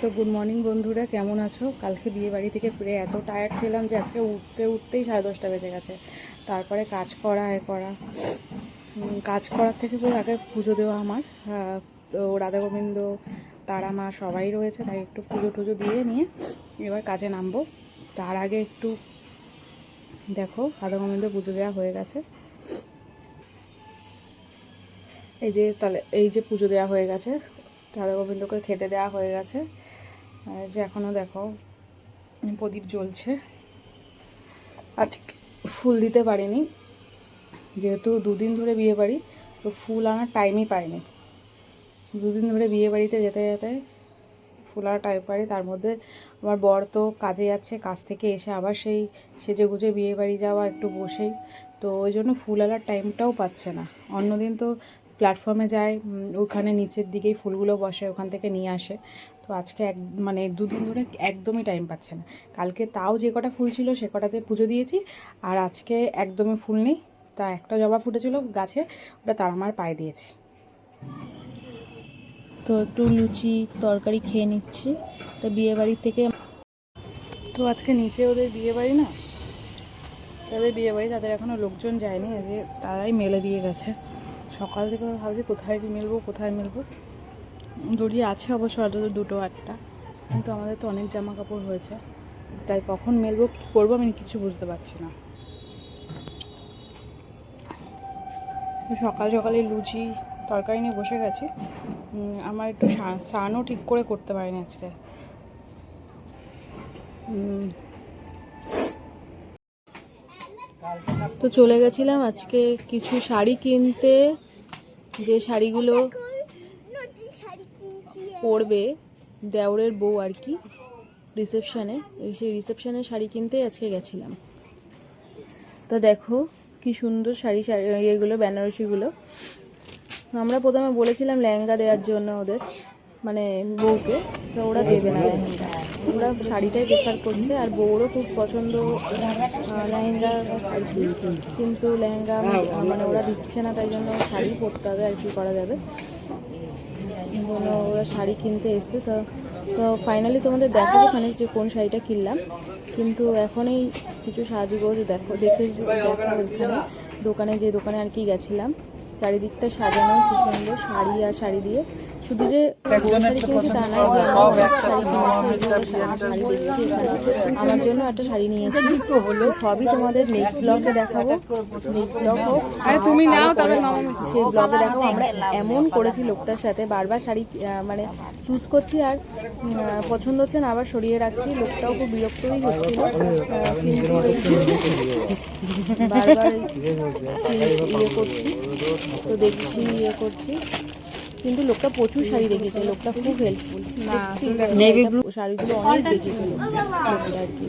তো good morning বন্ধুরা, কেমন আছো? কালকে বিয়ে বাড়ি থেকে ফিরে এত টায়ার্ড ছিলাম যে আজকে উঠতে উঠতেই সাড়ে দশটা বেজে গেছে। তারপরে কাজ করা, এ করা। কাজ করার থেকে পুরো আগে পুজো দেওয়া আমার। তো রাধা গোবিন্দ, তারা মা সবাই রয়েছে, তাই একটু পুজো টুজো দিয়ে নিয়ে এবার কাজে নামবো। তার আগে একটু দেখো, রাধা গোবিন্দ পুজো দেওয়া হয়ে গেছে। এই যে তাহলে, এই যে পুজো দেওয়া হয়ে গেছে, রাধা গোবিন্দকে খেতে দেওয়া হয়ে গেছে। যে এখনও দেখো প্রদীপ জ্বলছে। আজকে ফুল দিতে পারিনি, যেহেতু দুদিন ধরে বিয়ে বাড়ি, তো ফুল আনার টাইমই পাইনি। দুদিন ধরে বিয়ে বাড়িতে যেতে যেতে ফুল আনার টাইম পারি তার মধ্যে আমার বর তো কাজে যাচ্ছে, কাজ থেকে এসে আবার সেই সেজে গুজে বিয়ে বাড়ি যাওয়া একটু বসেই, তো ওই জন্য ফুল আনার টাইমটাও পাচ্ছে না। অন্যদিন তো প্ল্যাটফর্মে যায় ওখানে নিচের দিকেই ফুলগুলো বসে, ওখান থেকে নিয়ে আসে। তো আজকে এক মানে দুদিন ধরে একদমই টাইম পাচ্ছে না। কালকে তাও যে কটা ফুল ছিল, সে কটাতে পুজো দিয়েছি। আর আজকে একদমই ফুল নেই। তা একটা জবা ফুটেছিল গাছে, ওটা তার আমার পায়ে দিয়েছি। তো একটু লুচি তরকারি খেয়ে নিচ্ছি। তো বিয়ে বাড়ির থেকে তো আজকে নিচে ওদের বিয়ে বাড়ি না? তাদের বিয়ে বাড়ি, তাদের এখনও লোকজন যায়নি যে তারাই মেলে দিয়ে গেছে। সকাল থেকে ভাবছি কোথায় মিলবো কোথায় মিলবো। দড়ি আছে অবশ্য অন্তত দুটো একটা কিন্তু আমাদের তো অনেক জামা কাপড় হয়েছে। তাই কখন মেলবো, কী করব আমি কিছু বুঝতে পারছি না। সকাল সকালে লুচি, তরকারি নিয়ে বসে গেছি। আমার একটু স্নান- স্নানও ঠিক করে করতে পারিনি আজকে। তো চলে গেছিলাম আজকে কিছু শাড়ি কিনতে। যে শাড়িগুলো পরবে দেওরের বউ আর কি রিসেপশানে সেই রিসেপশানে শাড়ি কিনতেই আজকে গেছিলাম। তো দেখো কি সুন্দর শাড়ি শাড়ি, ইয়েগুলো, বেনারসিগুলো। আমরা প্রথমে বলেছিলাম লেহেঙ্গা দেওয়ার জন্য ওদের মানে বউকে, তো ওরা দেবে না লেহেঙ্গা। ওরা শাড়িটাই প্রেফার করছে, আর বউরও খুব পছন্দ লেহেঙ্গা আর কি। কিন্তু লেহেঙ্গা মানে ওরা দিচ্ছে না, তাই জন্য শাড়ি পরতে হবে আর কি করা যাবে। জন্য ওরা শাড়ি কিনতে এসছে, তো তো ফাইনালি তোমাদের দেখাবো ওখানে যে কোন শাড়িটা কিনলাম। কিন্তু এখনই কিছু সাজগোজ দেখো, দেখে দেখো ওইখানে, দোকানে যে দোকানে আর কি গেছিলাম, চারিদিকটা সাজানো, কি সুন্দর শাড়ি আর শাড়ি দিয়ে। শুধু যে তা শাড়ি কিনেছি শাড়ি দেখছি আমার জন্য একটা শাড়ি নিয়েছি। তো সবই তোমাদের নেক্সট ব্লগে দেখাবো। নেক্সট ব্লগ হোক। তুমি নাও তবে সেই ব্লগে দেখাবো। আমরা এমন করেছি লোকটার সাথে। বারবার শাড়ি মানে চুজ করছি আর পছন্দ হচ্ছে না আবার সরিয়ে রাখছি। লোকটাও খুব বিরক্তই হচ্ছিল। কিন্তু বারবার ইয়ে করছি। তো দেখছি ইয়ে করছি। কিন্তু লোকটা প্রচুর শাড়ি দেখিয়েছে লোকটা খুব হেল্পফুল শাড়িগুলো অনেক দেখেছিল লোকটা। আর কি।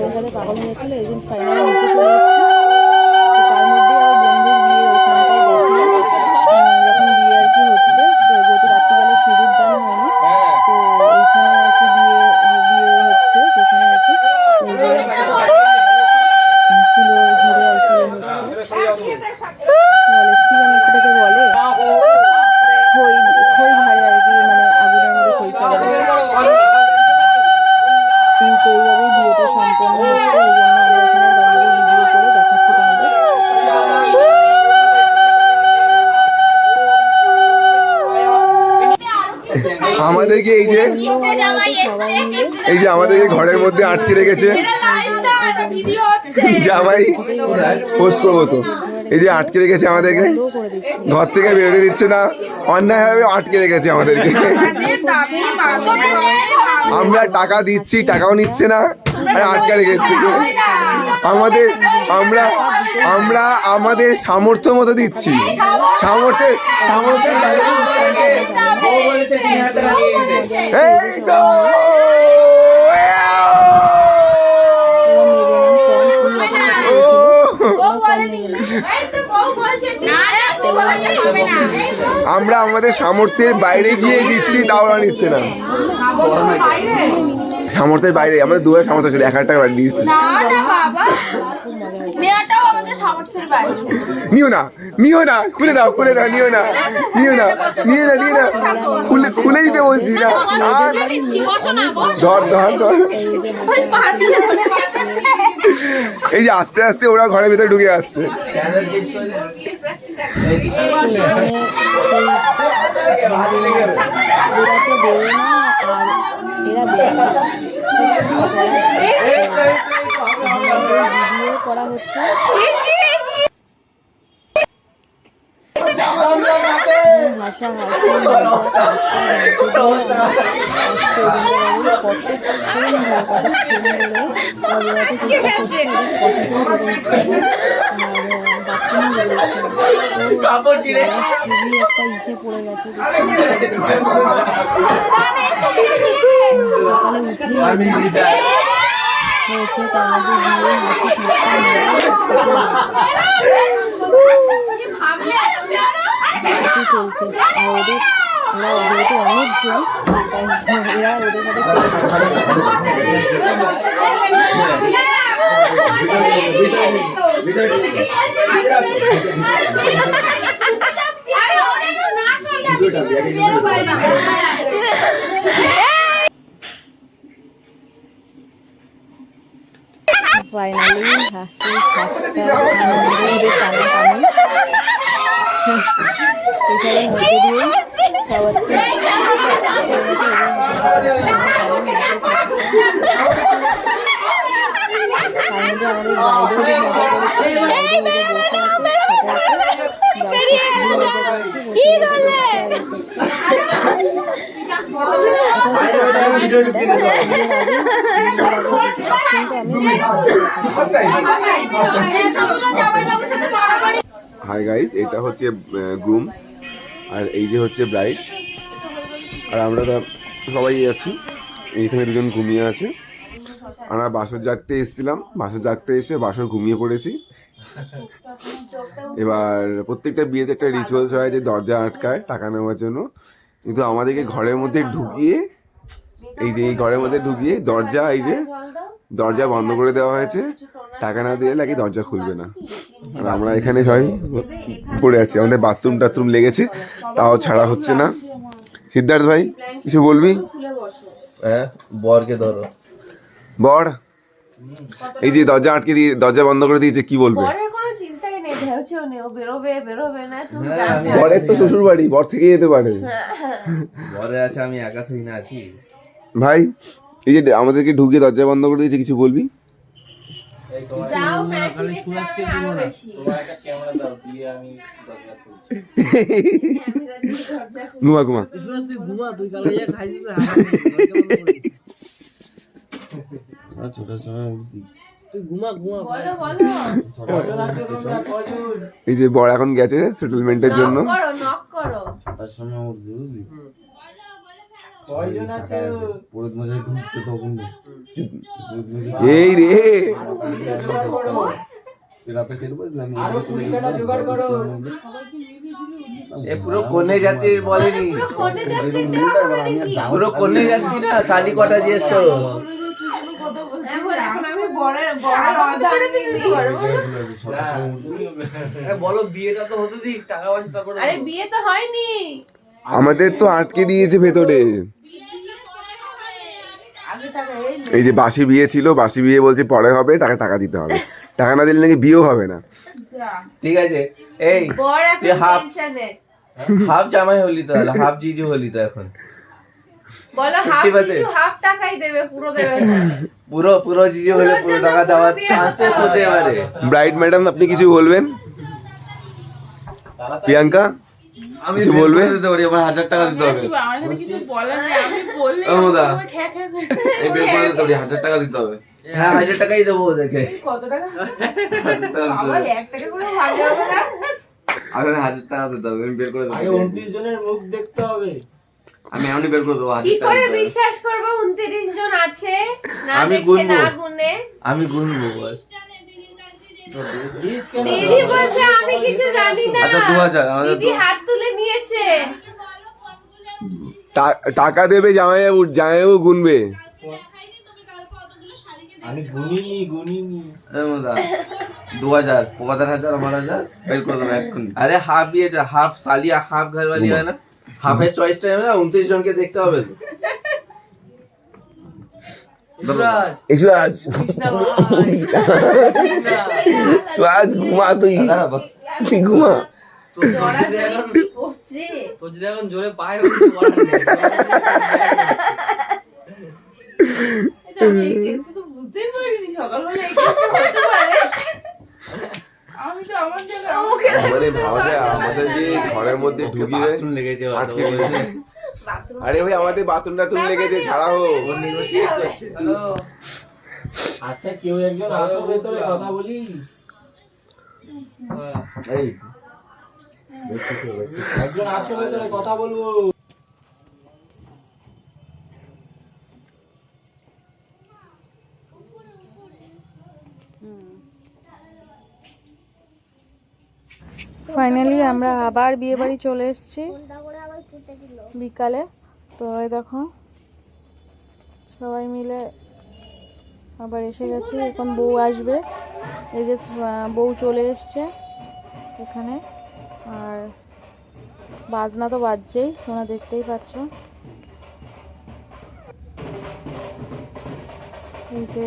দেখাতে পাগল হয়েছিল ফাইনালি নিচে চলে এসেছি আটকে রেখেছে। জামাই পোস্ট করব তো। এই যে আটকে রেখেছে আমাদেরকে। ঘর থেকে বেরোতে দিচ্ছে না। অন্যায়ভাবে আটকে রেখেছে আমাদেরকে। আমরা টাকা দিচ্ছি টাকাও নিচ্ছে না। আর আটকে রেখেছে। আমাদের আমরা আমরা আমাদের সামর্থ্য মতো দিচ্ছি। সামর্থ্য এই তো ওরা নেবে না কম কুড়ি হাজার টাকা দিয়েছিল আমরা আমাদের সামর্থ্যের বাইরে গিয়ে দিচ্ছি তাও নিচ্ছে না সামর্থ্যের বাইরে আমাদের দুয়ার সামর্থ্য ছিল এক হাজার টাকা বাড়ি দিয়েছি। নিও না নিও না খুলে দাও খুলে দাও নিও না নিও না নিও না নিও না খুলে খুলে দিতে বলছি না। ধর ধর ধর। এই যে আস্তে আস্তে ওরা ঘরের ভিতরে ঢুকে আসছে। সেই এরা না আর এরা ভিডিও করা হচ্ছে হাসা হাসি একটা ইসে পড়ে গেছে। সকালে উঠেই হয়েছে তার মধ্যে গিয়ে হাসি চলছে আর ওদের যেহেতু অনেকজন এরা ওদের সাথে খেলছে। আরে ওরা তো না শুনলে আমি বেরো পারি না। ফাইনালি হাসি টানাটানি এসবের মধ্যে দিয়ে সব আজকে আমাদের বাইরেও খুব মজা করেছে বাইরে বসে আছে হাই গাইস এটা হচ্ছে গ্রুমস আর এই যে হচ্ছে ব্রাইড আর আমরা সবাই আছি এইখানে দুজন ঘুমিয়ে আছে। আমরা বাসর জাগতে এসেছিলাম, বাসর জাগতে এসে বাসর ঘুমিয়ে পড়েছি। এবার প্রত্যেকটা বিয়েতে একটা রিচুয়ালস হয় যে দরজা আটকায় টাকা নেওয়ার জন্য। কিন্তু আমাদেরকে ঘরের মধ্যে ঢুকিয়ে এই যে এই ঘরের মধ্যে ঢুকিয়ে দরজা এই যে দরজা বন্ধ করে দেওয়া হয়েছে। টাকা না দিয়ে নাকি দরজা খুলবে না। আর আমরা এখানে সবাই পড়ে আছি। আমাদের বাথরুম টাথরুম লেগেছে তাও ছাড়া হচ্ছে না। সিদ্ধার্থ ভাই কিছু বলবি? হ্যাঁ বরকে ধরো। বর এই যে দরজা আটকে দিয়ে দরজা বন্ধ করে দিয়েছে কি বলবে? পরের কোনো চিন্তাই নেই ভেবেছেও নেই ও বেরোবে বেরোবে না তুমি হ্যাঁ, বরের তো শ্বশুর বাড়ি বর থেকে যেতে পারে। বরে আছে আমি একা থই না আছি। ভাই এই যে আমাদেরকে ঢুকিয়ে দরজা বন্ধ করে দিয়েছে কিছু বলবি? ঘুমা ঘুমা। বলো বলো। এই যে বড় এখন গেছে সেটেলমেন্টের জন্য। এই রে। এ পুরো কনে জাতির বলেনি পুরো কনে যাচ্ছি না শালি কটা জিজ্ঞেস করো। বলো বিয়েটা তো হতে দিক টাকা পয়সা তারপর আরে বিয়ে তো হয়নি। আমাদের তো আটকে দিয়েছে ভেতরে। এই এই যে বাসি বিয়ে ছিল বাসি বিয়ে বলছে পরে হবে টাকা টাকা দিতে হবে। টাকা না দিলে নাকি বিয়েও হবে না। ঠিক আছে এই বর তুই এখন হাফ হাফ জামাই হলি তো হাফ জিজু হলি তো এখন। বলো হাফ 50% হাফ টাকাই দেবে পুরো দেবে পুরো পুরো জিজু হলে পুরো টাকা দেওয়ার চান্সেস হতে পারে। ব্রাইড ম্যাডাম আপনি কিছু বলবেন? প্রিয়াঙ্কা? আমি বলবে? দিতে পারি আমার হাজার টাকা দিতে হবে। আমার এখানে কিছু বলার নেই আমি বললে ও খ্যা খ্যা করে। এই বের করে দিতে পারি হাজার টাকা দিতে হবে। হ্যাঁ হাজার টাকাই দেবো দেখে কত টাকা? দিতে আমার হবে এক টাকা করে ভালো হবে না? আগে হাজার টাকা দিতে হবে আমি বের করে দেবো জনের মুখ দেখতে হবে। আমি এমনই বের করে দেবো কি করে বিশ্বাস করব? উনত্রিশ জন আছে না আমি গুনবো। আমি গুনবো বস। দিদি বলছে আমি কিছু জানি না। আচ্ছা দু হাজার আমাদের দিদি হাত তুলে নিয়েছে। টাকা দেবে জামাইবাবু জামাইবাবু গুনবে। আমি গুনিনি গুনিনি। দু হাজার পঁচাত্তর হাজার আমার হাজার বের করে দেবো এক্ষুনি। আরে হাফ ইয়েটা হাফ সালিয়া হাফ ঘরওয়ালি হয় না? হাফের চয়েসটা হবে না উনত্রিশ জনকে দেখতে হবে তো। সুরাজ। সুরাজ। ঘুমা তুই। তুই ঘুমা। আমাদের যে ঘরের মধ্যে ঢুকিয়ে লেগেছে আটকে আরে ভাই আমাদের বাথরুম টাথরুম লেগেছে ছাড়া হোক। ও negotiate হ্যালো। আচ্ছা কেউ একজন আসো ভেতরে কথা বলি? হ্যাঁ, এই। একজন আসো ভেতরে কথা বলব। ফাইনালি আমরা আবার বিয়ে বাড়ি চলে এসেছি। বিকালে। তো এই দেখো, সবাই মিলে আবার এসে গেছি। এখন বউ আসবে। এই যে বউ চলে এসছে এখানে। আর বাজনা তো বাজছেই, তোমরা দেখতেই পাচ্ছ। এই যে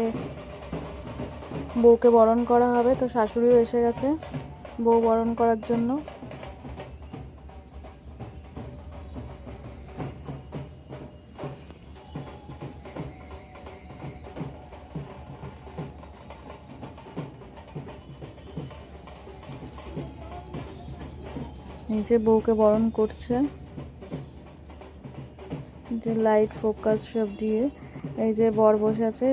বউকে বরণ করা হবে। তো শাশুড়িও এসে গেছে বউ বরণ করার জন্য। নিচে বউকে বরণ করছে। যে লাইট ফোকাস সব দিয়ে। এই যে বর বসে আছে,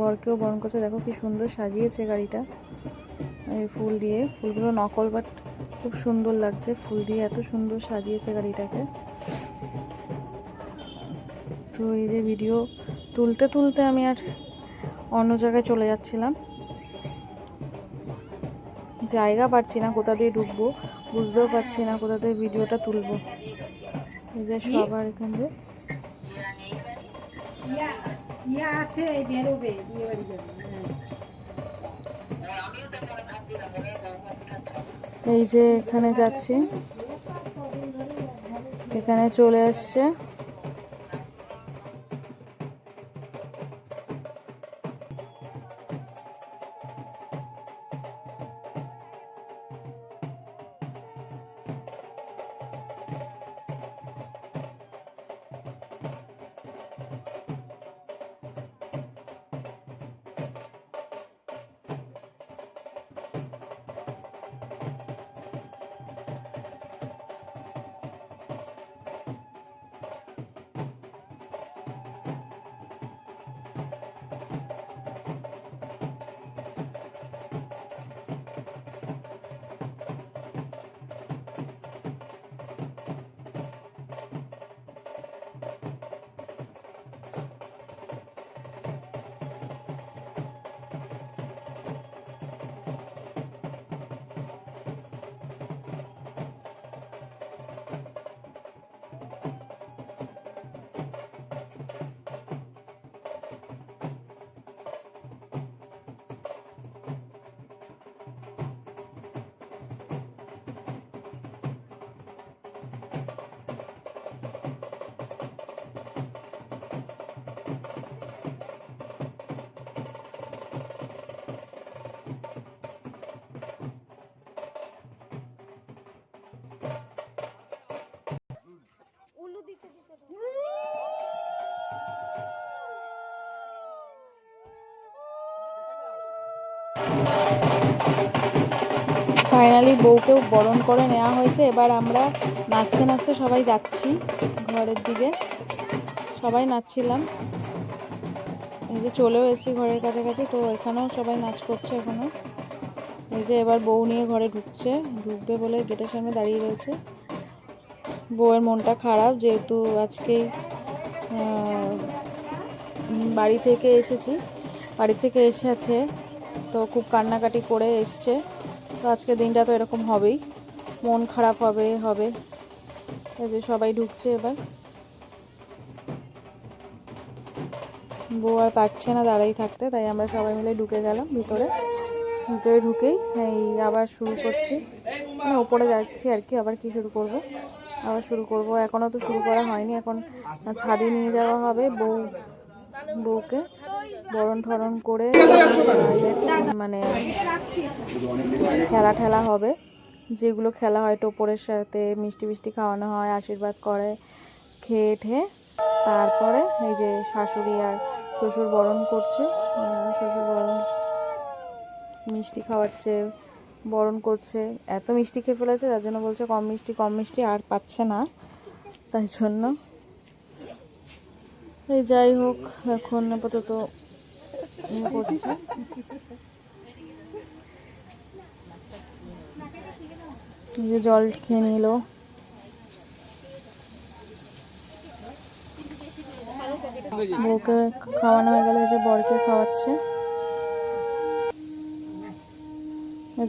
বরকেও বরণ করছে। দেখো কি সুন্দর সাজিয়েছে গাড়িটা। এই ফুল দিয়ে। ফুলগুলো নকল বাট খুব সুন্দর লাগছে ফুল দিয়ে। এত সুন্দর সাজিয়েছে গাড়িটাকে। তো এই যে ভিডিও তুলতে তুলতে আমি আর অন্য জায়গায় চলে যাচ্ছিলাম। জায়গা পাচ্ছি না কোথা দিয়ে ঢুকবো, বুঝতেও পারছি না কোথা দিয়ে ভিডিওটা তুলবো। যে সবার এখান দিয়ে। এই যে এখানে যাচ্ছি। এখানে চলে আসছে। ফাইনালি বউকেও বরণ করে নেওয়া হয়েছে। এবার আমরা নাচতে নাচতে সবাই যাচ্ছি ঘরের দিকে। সবাই নাচছিলাম। এই যে চলেও এসেছি ঘরের কাছাকাছি। তো এখানেও সবাই নাচ করছে এখনও। এই যে এবার বউ নিয়ে ঘরে ঢুকছে। ঢুকবে বলে গেটের সামনে দাঁড়িয়ে রয়েছে। বউয়ের মনটা খারাপ, যেহেতু আজকেই বাড়ি থেকে এসেছি। বাড়ি থেকে এসেছে, তো খুব কান্নাকাটি করে এসছে। তো আজকে দিনটা তো এরকম হবেই। মন খারাপ হবে হবে। এই যে সবাই ঢুকছে এবার। বউ আর পারছে না দাঁড়াই থাকতে, তাই আমরা সবাই মিলে ঢুকে গেলাম ভিতরে। ভিতরে ঢুকেই এই আবার শুরু করছি। মানে ওপরে যাচ্ছি আর কি, আবার কি শুরু করব? আবার শুরু করব। এখনও তো শুরু করা হয়নি, এখন ছাদে নিয়ে যাওয়া হবে। বউ বউকে বরণ ঠরণ করে মানে খেলা ঠেলা হবে। যেগুলো খেলা হয়, টোপরের সাথে মিষ্টি মিষ্টি খাওয়ানো হয়, আশীর্বাদ করে, খেয়ে ঠেয়ে তারপরে এই যে শাশুড়ি আর শ্বশুর বরণ করছে শ্বশুর বরণ, মিষ্টি খাওয়াচ্ছে, বরণ করছে, এত মিষ্টি খেয়ে ফেলেছে যার জন্য বলছে কম মিষ্টি কম মিষ্টি আর পাচ্ছে না, তাই জন্য এই যাই হোক, এখন আপাতত ইয়ে জল খেয়ে নিল। বউকে খাওয়ানো হয়ে গেল যে বরকে খাওয়াচ্ছে।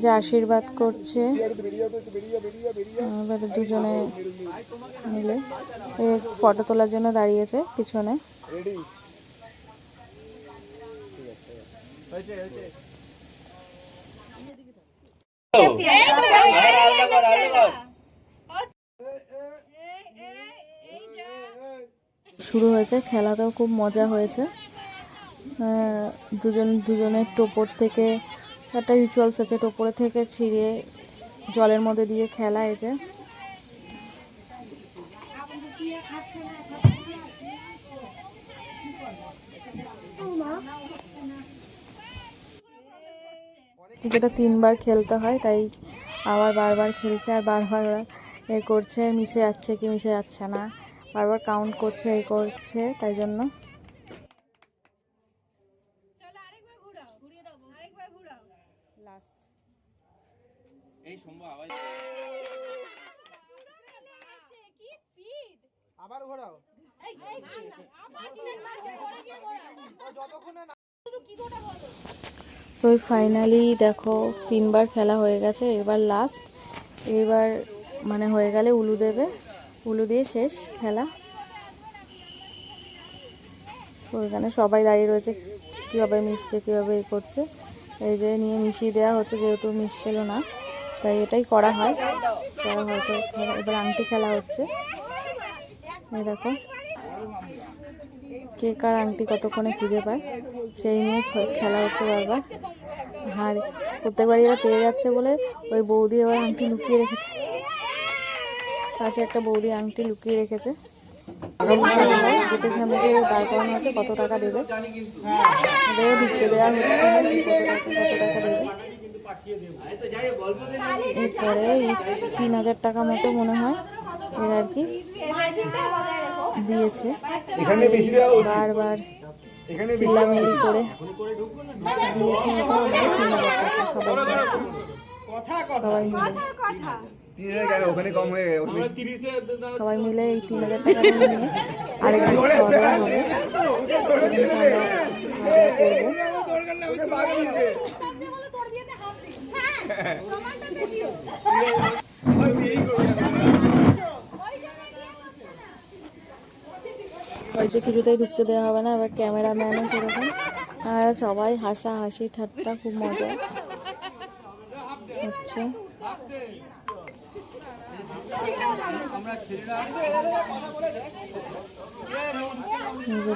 যে আশীর্বাদ করছে। এবারে দুজনে মিলে ফটো তোলার জন্য দাঁড়িয়েছে পিছনে। শুরু হয়েছে, খেলাতেও খুব মজা হয়েছে। দুজন দুজনের টোপর থেকে একটা রিচুয়ালস আছে টোপরে থেকে ছিঁড়ে জলের মধ্যে দিয়ে খেলা এই যে। যেটা তিনবার খেলতে হয়, তাই আবার বারবার খেলছে আর বারবার এ করছে, মিশে যাচ্ছে কি মিশে যাচ্ছে না। বারবার কাউন্ট করছে, এ করছে, তাই জন্য। তো ফাইনালি দেখো তিনবার খেলা হয়ে গেছে এবার লাস্ট এবার মানে হয়ে গেলে উলু দেবে। উলু দিয়ে শেষ খেলা। তো এখানে সবাই দাঁড়িয়ে রয়েছে। কীভাবে মিশছে কীভাবে এ করছে। এই যে নিয়ে মিশিয়ে দেওয়া হচ্ছে যেহেতু মিশছিল না। তাই এটাই করা হয়। হয়তো এবার আংটি খেলা হচ্ছে। দেখো। কে কার আংটি কতক্ষণে খুঁজে পায়, সেই নিয়ে খেলা হচ্ছে বারবার। আর প্রত্যেকবারই এরা পেয়ে যাচ্ছে বলে ওই বৌদি এবার আংটি লুকিয়ে রেখেছে। পাশে একটা বৌদি আংটি লুকিয়ে রেখেছে। দাঁড় করানো কত টাকা দেবে? ওদেরও ঢুকতে দেওয়া হচ্ছে। কত টাকা দেবে? এরপরে তিন হাজার টাকা মতো মনে হয় এর আর কি দিয়েছে। বারবার করে দিয়েছে টাকা সবাই সবাই মিলে তিন হাজার কেন? ওখানে কম হয়ে সবাই মিলে এই তিন হাজার টাকা নিয়ে আরেকদিন খাওয়া দাওয়া হবে এদিনকে আমরা খাওয়া দাওয়া করব ওই কিছুতেই ঢুকতে দেওয়া হবে না, এবার ক্যামেরাম্যানও সেরকম আর সবাই হাসা হাসি, ঠাট্টা, খুব মজা। হচ্ছে।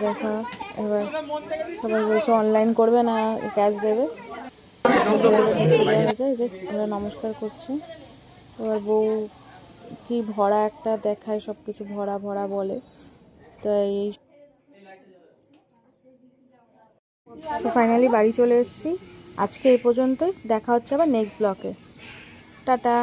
দেখা, এবার সবাই বলছে অনলাইন করবে না ক্যাশ দেবে? ওরা নমস্কার করছি। এবার বউ কি ভরা একটা দেখায় সব কিছু ভরা ভরা বলে। তো এই তো ফাইনালি বাড়ি চলে এসেছি। আজকে এই পর্যন্তই। দেখা হচ্ছে আবার নেক্সট ব্লকে টাটা।